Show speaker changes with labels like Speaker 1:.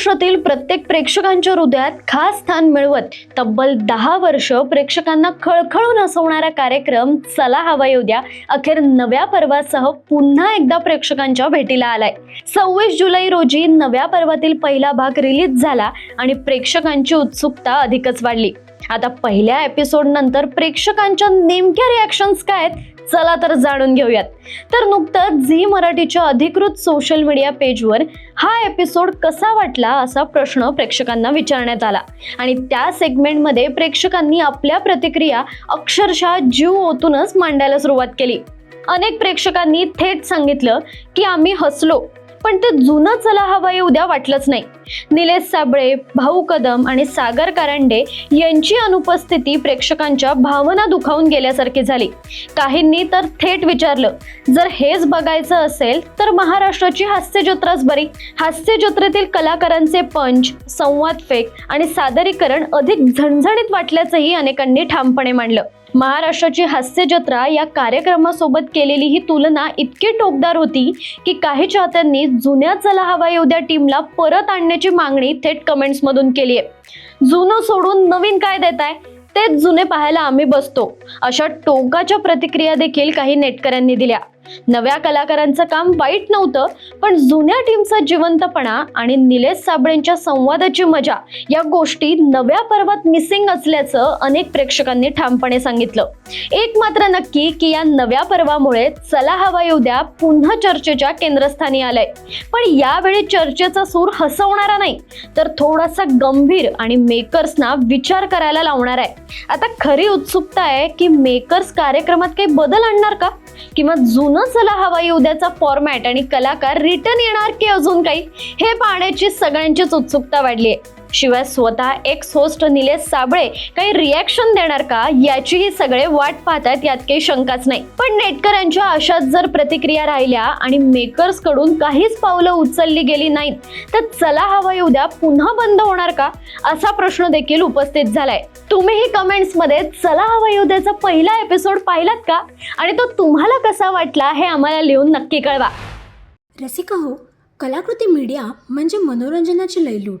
Speaker 1: महाराष्ट्रातील प्रत्येक प्रेक्षकांच्या हृदयात खास स्थान मिळवत तब्बल दहा वर्ष प्रेक्षकांना खळखळून हसवणारा कार्यक्रम चला हवा येऊ द्या अखेर नव्या पर्वासह पुन्हा एकदा प्रेक्षकांच्या भेटीला आलाय. सव्वीस जुलै रोजी नव्या पर्वातील पहिला भाग रिलीज झाला आणि प्रेक्षकांची उत्सुकता अधिकच वाढली. आता पहिल्या एपिसोड नंतर प्रेक्षकांच्या नेमक्या रिॲक्शन्स काय आहेत चला तर जाणून घेऊयात. तर नुकतंच झी मराठीच्या अधिकृत सोशल मीडिया पेजवर हा एपिसोड कसा वाटला असा प्रश्न प्रेक्षकांना विचारण्यात आला. आणि त्या सेगमेंटमध्ये प्रेक्षकांनी आपल्या प्रतिक्रिया अक्षरशः जीव ओतूनच मांडायला सुरुवात केली. अनेक प्रेक्षकांनी थेट सांगितलं की आम्ही हसलो. पण ते जुनं चला हवा उद्या वाटलंच नाही. निलेश साबळे भाऊ कदम आणि सागर कारंडे यांची अनुपस्थिती प्रेक्षकांच्या भावना दुखावून गेल्यासारखी झाली. काहींनी तर थेट विचारलं जर हेच बघायचं असेल तर महाराष्ट्राची हास्यजत्राच बरी. हास्यजत्रेतील कलाकारांचे पंच संवाद फेक आणि सादरीकरण अधिक झणझणीत वाटल्याचंही अनेकांनी ठामपणे मांडलं. महाराष्ट्राची हास्य जत्रा या कार्यक्रमासोबत केलेली ही तुलना इतकी टोकदार होती की काही चाहत्यांनी जुन्या चला हवा येऊ द्या टीमला परत आणण्याची मागणी थेट कमेंट्समधून केली आहे. जुनं सोडून नवीन काय देताय? तेच जुने पाहायला आम्ही बसतो. अशा टोकाच्या प्रतिक्रिया देखील काही नेटकऱ्यांनी दिल्या. नव्या कलाकारांचं काम वाईट नव्हतं पण जुन्या टीमचा जिवंतपणा आणि निलेश साबळेंच्या संवादाची मजा या गोष्टी नव्या पर्वात मिसिंग असल्याचं अनेक प्रेक्षकांनी ठामपणे सांगितलं. एक मात्र नक्की की या नव्या पर्वामुळे चला हवा येऊ द्या पुन्हा चर्चेच्या केंद्रस्थानी आलंय. पण यावेळी चर्चेचा सूर हसवणारा नाही तर थोडासा गंभीर आणि मेकर्सना विचार करायला लावणार आहे. आता खरी उत्सुकता आहे की मेकर्स कार्यक्रमात काही बदल आणणार का? किंवा जुनं चला हवा येऊ द्याचा फॉर्मॅट आणि कलाकार रिटर्न येणार की अजून काही? हे पाहण्याची सगळ्यांचीच उत्सुकता वाढली आहे. शिवाय स्वतः एक्स होस्ट निलेश साबळे काही रिॲक्शन देणार का? याचीही सगळे वाट पाहतात यात काही शंकाच नाही. पण नेटकऱ्यांच्या अशाच जर प्रतिक्रिया राहिल्या आणि मेकर्सकडून काहीच पावलं उचलली गेली नाहीत तर चला हवाई येऊ द्या पुन्हा बंद होणार का? असा प्रश्न देखील उपस्थित झालाय. तुम्हीही कमेंट्समध्ये चला हवाई उद्याचा द्याचा पहिला एपिसोड पाहिलात का? आणि तो तुम्हाला कसा वाटला हे आम्हाला लिहून नक्की कळवा.
Speaker 2: रसिका हो कलाकृती मीडिया म्हणजे मनोरंजनाची लयलूट.